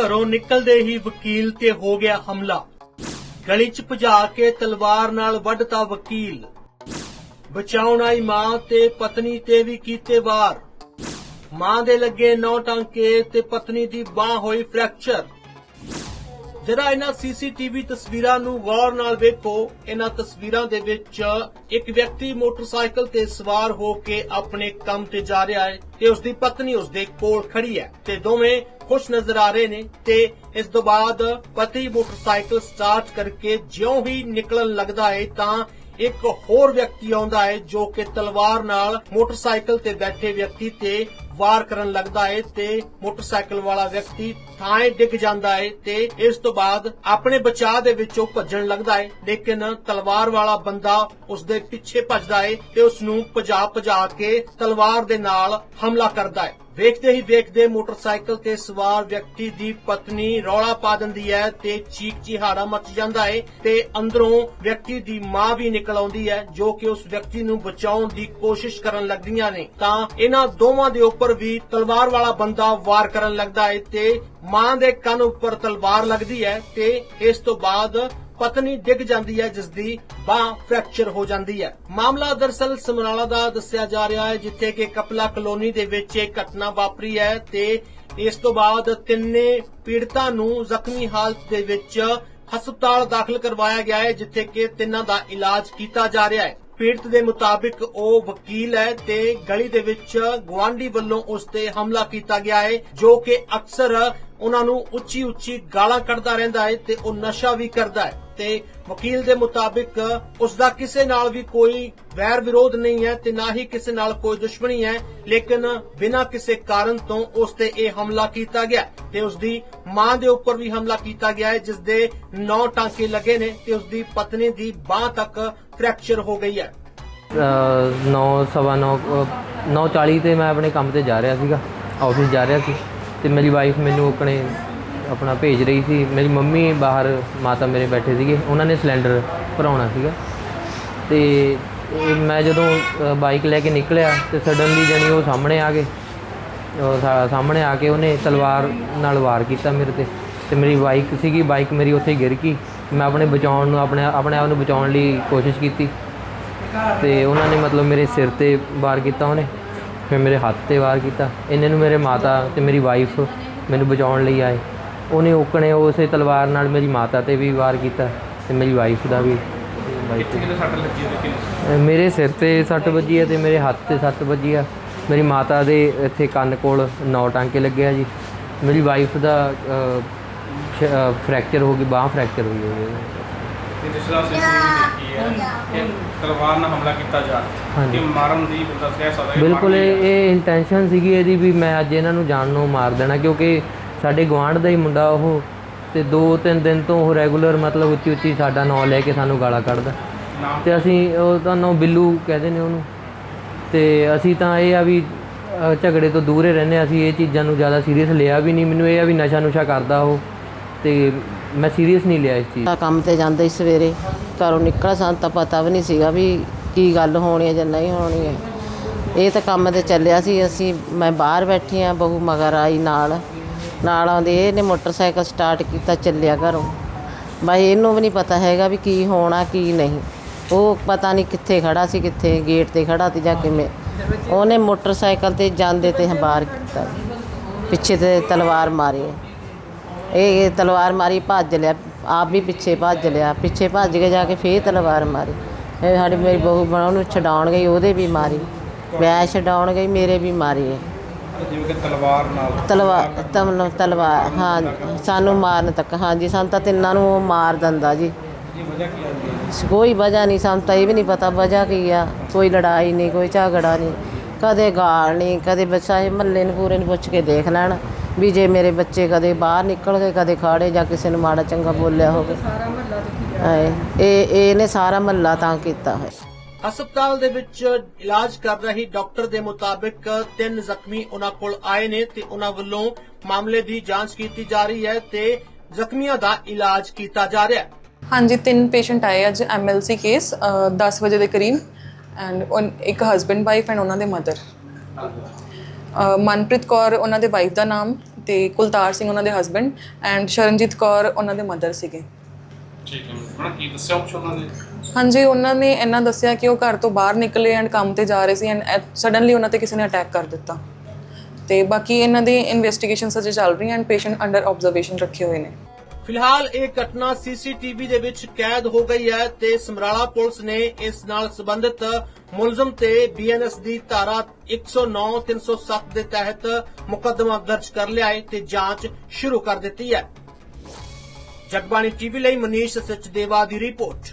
ਘਰੋਂ ਨਿਕਲਦੇ ਹੀ ਵਕੀਲ ਤੇ ਹੋ ਗਿਆ ਹਮਲਾ। ਗਲੀ 'ਚ ਭਜਾ ਕੇ ਤਲਵਾਰ ਨਾਲ ਵੱਢਤਾ ਵਕੀਲ। ਬਚਾਉਣ ਆਈ ਮਾਂ ਤੇ ਪਤਨੀ ਤੇ ਵੀ ਕੀਤੇ ਵਾਰ। ਮਾਂ ਦੇ ਲੱਗੇ ਨੌ ਟਾਂਕੇ ਤੇ ਪਤਨੀ ਦੀ ਬਾਹ ਹੋਈ ਫ੍ਰੈਕਚਰ। ਜਰਾ ਇਹਨਾਂ ਸੀਸੀਟੀਵੀ ਤਸਵੀਰਾਂ ਨੂੰ ਗੌਰ ਨਾਲ ਵੇਖੋ। ਇਹਨਾਂ ਤਸਵੀਰਾਂ ਦੇ ਵਿੱਚ ਇੱਕ ਵਿਅਕਤੀ ਮੋਟਰਸਾਈਕਲ ਤੇ ਸਵਾਰ ਹੋ ਕੇ ਆਪਣੇ ਕੰਮ ਤੇ ਜਾ ਰਿਹਾ ਹੈ ਤੇ ਉਸ ਦੀ ਪਤਨੀ ਉਸ ਦੇ ਕੋਲ ਖੜੀ ਹੈ ਤੇ ਦੋਵੇਂ ਖੁਸ਼ ਨਜ਼ਰ ਆ ਰਹੇ ਨੇ ਤੇ ਇਸ ਤੋਂ ਬਾਅਦ ਪਤੀ ਮੋਟਰਸਾਈਕਲ ਸਟਾਰਟ ਕਰਕੇ ਜਿਉਂ ਹੀ ਨਿਕਲਣ ਲੱਗਦਾ ਹੈ ਤਾਂ ਇੱਕ ਹੋਰ ਵਿਅਕਤੀ ਆਉਂਦਾ ਹੈ ਜੋ ਕਿ ਤਲਵਾਰ ਨਾਲ ਮੋਟਰਸਾਈਕਲ ਤੇ ਬੈਠੇ ਵਿਅਕਤੀ ਤੇ ਵਾਰ ਕਰਨ ਲੱਗਦਾ ਹੈ ਤੇ ਮੋਟਰਸਾਈਕਲ ਵਾਲਾ ਵਿਅਕਤੀ ਥਾਂ ਡਿੱਗ ਜਾਂਦਾ ਹੈ ਤੇ ਇਸ ਤੋਂ ਬਾਅਦ ਆਪਣੇ ਬਚਾਅ ਦੇ ਵਿੱਚੋਂ ਭੱਜਣ ਲੱਗਦਾ ਹੈ ਲੇਕਿਨ ਤਲਵਾਰ ਵਾਲਾ ਬੰਦਾ ਉਸ ਦੇ ਪਿੱਛੇ ਭੱਜਦਾ ਹੈ ਤੇ ਉਸ ਨੂੰ ਭਜਾ ਭਜਾ ਕੇ ਤਲਵਾਰ ਦੇ ਨਾਲ ਹਮਲਾ ਕਰਦਾ ਹੈ ਵੇਖਦੇ ਹੀ ਵੇਖਦੇ ਮੋਟਰਸਾਈਕਲ ਤੇ ਸਵਾਰ ਵਿਅਕਤੀ ਦੀ ਪਤਨੀ ਰੌਲਾ ਪਾ ਦਿੰਦੀ ਹੈ ਤੇ ਚੀਕ ਚਿਹਾੜਾ ਮਚ ਜਾਂਦਾ ਹੈ ਤੇ ਅੰਦਰੋਂ ਵਿਅਕਤੀ ਦੀ ਮਾਂ ਵੀ ਨਿਕਲ ਆਉਂਦੀ ਹੈ ਜੋ ਕਿ ਉਸ ਵਿਅਕਤੀ ਨੂੰ ਬਚਾਉਣ ਦੀ ਕੋਸ਼ਿਸ਼ ਕਰਨ ਲੱਗਦੀਆਂ ਨੇ। ਤਾਂ ਇਹਨਾਂ ਦੋਵਾਂ ਦੇ ਉੱਪਰ ਵੀ ਤਲਵਾਰ ਵਾਲਾ ਬੰਦਾ ਵਾਰ ਕਰਨ ਲੱਗਦਾ ਹੈ ਤੇ ਮਾਂ ਦੇ ਕੰਨ ਉੱਪਰ ਤਲਵਾਰ ਲੱਗਦੀ ਹੈ ਤੇ ਇਸ ਤੋਂ ਬਾਅਦ ਪਤਨੀ ਡਿੱਗ ਜਾਂਦੀ ਹੈ ਜਿਸ ਦੀ ਬਾਹ ਫ੍ਰੈਕਚਰ ਹੋ ਜਾਂਦੀ ਹੈ ਮਾਮਲਾ ਦਰਸਲ ਸਮਰਾਲਾ ਦਾ ਦੱਸਿਆ ਜਾ ਰਿਹਾ ਹੈ ਜਿੱਥੇ ਕਿ ਕਪਲਾ ਕਲੋਨੀ ਦੇ ਵਿੱਚ ਇਹ ਘਟਨਾ ਵਾਪਰੀ ਹੈ ਤੇ ਇਸ ਤੋਂ ਬਾਅਦ ਤਿੰਨੇ ਪੀੜਤਾਂ ਨੂੰ ਜ਼ਖਮੀ ਹਾਲਤ ਦੇ ਵਿੱਚ ਹਸਪਤਾਲ ਦਾਖਲ ਕਰਵਾਇਆ ਗਿਆ ਹੈ ਜਿੱਥੇ ਕਿ ਤਿੰਨਾਂ ਦਾ ਇਲਾਜ ਕੀਤਾ ਜਾ ਰਿਹਾ ਹੈ ਪੀੜਤ ਦੇ ਮੁਤਾਬਿਕ ਉਹ ਵਕੀਲ ਹੈ ਤੇ ਗਲੀ ਦੇ ਵਿੱਚ ਗਵਾਂਢੀ ਵੱਲੋਂ ਉਸ ਤੇ ਹਮਲਾ ਕੀਤਾ ਗਿਆ ਹੈ, ਜੋ ਕਿ ਅਕਸਰ ਉਹਨਾਂ ਨੂੰ ਉੱਚੀ ਉੱਚੀ ਗਾਲਾਂ ਕੱਢਦਾ ਰਹਿੰਦਾ ਹੈ ਤੇ ਉਹ ਨਸ਼ਾ ਵੀ ਕਰਦਾ ਹੈ। ਤੇ ਵਕੀਲ ਦੇ ਮੁਤਾਬਿਕ ਉਸ ਦਾ ਕਿਸੇ ਨਾਲ ਵੀ ਕੋਈ ਵੈਰ ਵਿਰੋਧ ਨਹੀਂ ਹੈ ਤੇ ਨਾ ਹੀ ਕਿਸੇ ਨਾਲ ਕੋਈ ਦੁਸ਼ਮਣੀ ਹੈ, ਲੇਕਿਨ ਬਿਨਾਂ ਕਿਸੇ ਕਾਰਨ ਤੋਂ ਉਸ ਤੇ ਇਹ ਹਮਲਾ ਕੀਤਾ ਗਿਆ ਤੇ ਉਸ ਦੀ ਮਾਂ ਦੇ ਉੱਪਰ ਵੀ ਹਮਲਾ ਕੀਤਾ ਗਿਆ ਹੈ, ਜਿਸ ਦੇ 9 ਟਾਂਕੇ ਲੱਗੇ ਨੇ ਤੇ ਉਸ ਦੀ ਪਤਨੀ ਦੀ ਬਾਹ ਤੱਕ ਫ੍ਰੈਕਚਰ ਹੋ ਗਈ ਹੈ। 9 ਸਵਾ 9 9:40 ਤੇ ਮੈਂ ਆਪਣੇ ਕੰਮ ਤੇ ਜਾ ਰਿਹਾ ਸੀਗਾ ਆਫਿਸ ਜਾ ਰਿਹਾ ਸੀ। ਤੇ ਮੇਰੀ ਵਾਈਫ ਮੈਨੂੰ ਆਪਣੇ, ਆਪਣਾ ਭੇਜ ਰਹੀ ਸੀ। ਮੇਰੀ ਮੰਮੀ ਬਾਹਰ ਮਾਤਾ ਮੇਰੇ ਬੈਠੇ ਸੀਗੇ। ਉਹਨਾਂ ਨੇ ਸਿਲੰਡਰ ਭਰਾਉਣਾ ਸੀਗਾ। ਤੇ ਮੈਂ ਜਦੋਂ ਬਾਈਕ ਲੈ ਕੇ ਨਿਕਲਿਆ ਤੇ ਸਡਨਲੀ ਜਣੀ ਉਹ ਸਾਹਮਣੇ ਆ ਗਏ। ਸਾਹਮਣੇ ਆ ਕੇ ਉਹਨੇ ਤਲਵਾਰ ਨਾਲ ਵਾਰ ਕੀਤਾ ਮੇਰੇ ਤੇ। ਤੇ ਮੇਰੀ ਬਾਈਕ ਸੀਗੀ ਬਾਈਕ ਮੇਰੀ ਉੱਥੇ ਹੀ ਗਿਰ ਗਈ। ਮੈਂ ਆਪਣੇ ਬਚਾਉਣ ਨੂੰ, ਆਪਣੇ ਆਪਣੇ ਆਪ ਨੂੰ ਬਚਾਉਣ ਲਈ ਕੋਸ਼ਿਸ਼ ਕੀਤੀ। ਤੇ ਉਹਨਾਂ ਨੇ ਮਤਲਬ ਮੇਰੇ ਸਿਰ ਤੇ ਵਾਰ ਕੀਤਾ ਉਹਨੇ। ਫਿਰ ਮੇਰੇ ਹੱਥ ਤੇ ਵਾਰ ਕੀਤਾ। ਇੰਨੇ ਨੂੰ ਮੇਰੇ ਮਾਤਾ ਤੇ ਮੇਰੀ ਵਾਈਫ ਮੈਨੂੰ ਬਚਾਉਣ ਲਈ ਆਏ। ਉਹਨੇ ਓਕਣੇ ਉਸੇ ਤਲਵਾਰ ਨਾਲ ਮੇਰੀ ਮਾਤਾ ਤੇ ਵੀ ਵਾਰ ਕੀਤਾ ਤੇ ਮੇਰੀ ਵਾਈਫ ਦਾ ਵੀ। ਸੱਟ ਲੱਗੀ ਹੈ ਮੇਰੇ ਸਿਰ ਤੇ ਸੱਟ ਵੱਜੀ ਹੈ ਤੇ ਮੇਰੇ ਹੱਥ ਤੇ ਸੱਟ ਵੱਜੀ ਆ। ਮੇਰੀ ਮਾਤਾ ਦੇ ਇੱਥੇ ਕੰਨ ਕੋਲ ਨੌ ਟਾਂਕੇ ਲੱਗੇ ਆ ਜੀ। ਮੇਰੀ ਵਾਈਫ ਦਾ ਫ੍ਰੈਕਚਰ ਹੋ ਗਈ ਬਾਹ ਫ੍ਰੈਕਚਰ ਹੋਈ ਹੋਈ ਹੈ ਤੇ ਜਿਸ ਤਰ੍ਹਾਂ ਸੀਸੀਟੀਵੀ ਦੇਖੀ ਹੈ ਕਿ ਤਲਵਾਰ ਨਾਲ ਹਮਲਾ ਕੀਤਾ ਜਾ ਹਾਂਜੀ। ਕਿ ਮਾਰਨ ਦੀ ਬੰਦਾ ਕਹਿ ਸਕਦਾ ਕਿ ਬਿਲਕੁਲ ਮਾਰਨ ਇਹ ਦੀ ਇਹ ਇੰਟੈਂਸ਼ਨ ਸੀਗੀ ਇਹਦੀ ਵੀ ਮੈਂ ਅੱਜ ਇਹਨਾਂ ਨੂੰ ਜਾਣ ਨੂੰ ਮਾਰ ਦੇਣਾ ਕਿਉਂਕਿ ਸਾਡੇ ਗਵਾਂਢ ਦਾ ਹੀ ਮੁੰਡਾ ਉਹ ਤੇ ਦੋ ਤਿੰਨ ਦਿਨ ਤੋਂ ਉਹ ਰੈਗੂਲਰ ਮਤਲਬ ਉੱਚੀ ਉੱਚੀ ਸਾਡਾ ਨਾਂ ਲੈ ਕੇ ਸਾਨੂੰ ਗਾਲਾਂ ਕੱਢਦਾ। ਨਾਮ? ਤੇ ਅਸੀਂ ਉਹ ਤਾਂ ਨਾਂ ਬਿੱਲੂ ਕਹਿੰਦੇ ਨੇ ਉਹਨੂੰ। ਤੇ ਅਸੀਂ ਤਾਂ ਇਹ ਆ ਵੀ ਅ, ਝਗੜੇ ਤੋਂ ਦੂਰ ਹੀ ਰਹਿੰਦੇ ਹਾਂ। ਅਸੀਂ ਇਹ ਚੀਜ਼ਾਂ ਨੂੰ ਜ਼ਿਆਦਾ ਸੀਰੀਅਸ ਲਿਆ ਵੀ ਨਹੀਂ। ਮੈਨੂੰ ਇਹ ਆ ਵੀ ਨਸ਼ਾ ਨੁਸ਼ਾ ਕਰਦਾ ਉਹ। ਤੇ ਮੈਂ ਸੀਰੀਅਸ ਨਹੀਂ ਲਿਆ ਇਸ ਚੀਜ਼ ਤਾਂ ਕੰਮ ਤੇ ਜਾਂਦੇ ਸੀ ਸਵੇਰੇ, ਘਰੋਂ ਨਿਕਲ ਸਾਨੂੰ ਤਾਂ ਪਤਾ ਵੀ ਨਹੀਂ ਸੀਗਾ ਵੀ ਕੀ ਗੱਲ ਹੋਣੀ ਹੈ ਜਾਂ ਨਹੀਂ ਹੋਣੀ ਹੈ। ਇਹ ਤਾਂ ਕੰਮ ਤੇ ਚੱਲਿਆ ਸੀ, ਅਸੀਂ ਮੈਂ ਬਾਹਰ ਬੈਠੀ ਆ ਬਹੂ ਮਗਰ ਆਈ ਨਾਲ। ਨਾਲ ਆਉਂਦੇ ਇਹਨੇ ਮੋਟਰਸਾਈਕਲ ਸਟਾਰਟ ਕੀਤਾ ਚੱਲਿਆ ਘਰੋਂ। ਬਾਈ, ਇਹਨੂੰ ਵੀ ਨਹੀਂ ਪਤਾ ਹੈਗਾ ਵੀ ਕੀ ਹੋਣਾ, ਕੀ ਨਹੀਂ। ਉਹ ਪਤਾ ਨਹੀਂ ਕਿੱਥੇ ਖੜਾ ਸੀ, ਕਿੱਥੇ ਗੇਟ ਤੇ ਖੜਾ ਸੀ ਜਾਂ ਕਿਵੇਂ। ਉਹਨੇ ਮੋਟਰਸਾਈਕਲ ਤੇ ਜਾਂਦੇ ਤੇ ਬਾਹਰ ਕੀਤਾ। ਪਿੱਛੇ ਤੇ ਤਲਵਾਰ ਮਾਰੀ। ਇਹ ਤਲਵਾਰ ਮਾਰੀ ਭੱਜ ਲਿਆ ਆਪ ਵੀ ਪਿੱਛੇ ਭੱਜ ਲਿਆ। ਪਿੱਛੇ ਭੱਜ ਕੇ ਜਾ ਕੇ ਫੇਰ ਤਲਵਾਰ ਮਾਰੀ। ਇਹ ਸਾਡੀ ਮੇਰੀ ਬਹੂ ਬਣਾ ਉਹਨੂੰ ਛਡਾਉਣ ਗਈ ਉਹਦੇ ਵੀ ਮਾਰੀ। ਮੈਂ ਛਡਾਉਣ ਗਈ ਮੇਰੇ ਵੀ ਮਾਰੀ ਜਿਵੇਂ ਕਿ ਤਲਵਾਰ ਨਾਲ ਤਲਵਾਰ ਹਾਂ ਸਾਨੂੰ ਮਾਰਨ ਤੱਕ ਹਾਂਜੀ ਸਾਨੂੰ ਤਾਂ ਤਿੰਨਾਂ ਨੂੰ ਉਹ ਮਾਰ ਦਿੰਦਾ ਜੀ। ਜੀ ਵਜ੍ਹਾ ਕੀ ਆਉਂਦੀ ਹੈ ਕੋਈ ਵਜ੍ਹਾ ਨਹੀਂ ਸਾਨੂੰ ਤਾਂ ਇਹ ਵੀ ਨਹੀਂ ਪਤਾ ਵਜ੍ਹਾ ਕੀ ਆ। ਕੋਈ ਲੜਾਈ ਨਹੀਂ ਕੋਈ ਝਗੜਾ ਨਹੀਂ। ਕਦੇ ਗਾਲ ਨਹੀਂ ਕਦੇ ਬੱਚਾ ਇਹ ਮਹੱਲੇ ਨੂੰ ਪੂਰੇ ਨੂੰ ਪੁੱਛ ਕੇ ਦੇਖ ਲੈਣ। ਵੀ ਜੇ ਮੇਰੇ ਬੱਚੇ ਕਦੇ ਬਾਹਰ ਨਿਕਲ ਗਏ ਕਦੇ ਖਾੜੇ ਜਾਂ ਕਿਸੇ ਨੂੰ ਮਾੜਾ ਚੰਗਾ ਬੋਲਿਆ ਹੋਵੇ। ਸਾਰਾ ਮਹੱਲਾ ਇਹ ਇਹਨੇ ਸਾਰਾ ਮਹੱਲਾ ਤਾਂ ਕੀਤਾ ਹੋਇਆ। ਹਸਪਤਾਲ ਦੇ ਵਿੱਚ ਇਲਾਜ ਕਰ ਰਹੀ ਡਾਕਟਰ ਦੇ ਮੁਤਾਬਿਕ ਤਿੰਨ ਜ਼ਖਮੀ ਉਹਨਾਂ ਕੋਲ ਆਏ ਨੇ ਤੇ ਉਹਨਾਂ ਵੱਲੋਂ ਮਾਮਲੇ ਦੀ ਜਾਂਚ ਕੀਤੀ ਜਾ ਰਹੀ ਹੈ ਤੇ ਜ਼ਖਮੀਆਂ ਦਾ ਇਲਾਜ ਕੀਤਾ ਜਾ ਰਿਹਾ ਹੈ। ਹਾਂਜੀ ਤਿੰਨ ਪੇਸ਼ੈਂਟ ਆਏ ਅੱਜ ਐਮਐਲਸੀ ਕੇਸ 10 ਵਜੇ ਦੇ ਕਰੀਬ ਐਂਡ ਇੱਕ ਹਸਬੈਂਡ ਵਾਈਫ ਐਂਡ ਉਹਨਾਂ ਦੇ ਮਦਰ ਮਨਪ੍ਰੀਤ ਕੌਰ ਉਹਨਾਂ ਦੇ ਵਾਈਫ ਦਾ ਨਾਮ ਤੇ ਕੁਲਤਾਰ ਸਿੰਘ ਉਹਨਾਂ ਦੇ ਹਸਬੰਡ ਐਂਡ ਸ਼ਰਨਜੀਤ ਕੌਰ ਉਹਨਾਂ ਦੇ ਮਦਰ ਸੀਗੇ। ਠੀਕ ਹੈ। ਮੈਡਮ ਕੀ ਦੱਸਿਆ ਕੁਛ ਉਹਨਾਂ ਨੇ? ਹਾਂਜੀ ਉਹਨਾਂ ਨੇ ਇਹਨਾਂ ਦੱਸਿਆ ਕਿ ਉਹ ਘਰ ਤੋਂ ਬਾਹਰ ਨਿਕਲੇ ਐਂਡ ਕੰਮ ਤੇ ਜਾ ਰਹੇ ਸੀ ਐਂਡ ਸਡਨਲੀ ਉਹਨਾਂ ਤੇ ਕਿਸੇ ਨੇ ਅਟੈਕ ਕਰ ਦਿੱਤਾ। ਤੇ ਬਾਕੀ ਇਹਨਾਂ ਦੀ ਇਨਵੈਸਟੀਗੇਸ਼ਨਸ ਅਜੇ ਚੱਲ ਰਹੀਆਂ ਐਂਡ ਪੇਸ਼ੈਂਟ ਅੰਡਰ ਆਬਜ਼ਰਵੇਸ਼ਨ ਰੱਖੇ ਹੋਏ ਨੇ। ਫਿਲਹਾਲ ਇਹ ਘਟਨਾ ਸੀਸੀਟੀਵੀ ਦੇ ਵਿੱਚ ਕੈਦ ਹੋ ਗਈ ਹੈ ਤੇ ਸਮਰਾਲਾ ਪੁਲਿਸ ਨੇ ਇਸ ਨਾਲ ਸੰਬੰਧਿਤ ਮੁਲਜ਼ਮ ਤੇ ਬੀਐਨਐਸ ਦੀ ਧਾਰਾ 109 307 ਦੇ ਤਹਿਤ ਮੁਕੱਦਮਾ ਦਰਜ ਕਰ ਲਿਆ ਹੈ ਤੇ ਜਾਂਚ ਸ਼ੁਰੂ ਕਰ ਦਿੱਤੀ ਹੈ। ਜਗਬਾਣੀ ਟੀਵੀ ਲਈ ਮਨੀਸ਼ ਸਚਦੇਵਾ ਦੀ ਰਿਪੋਰਟ।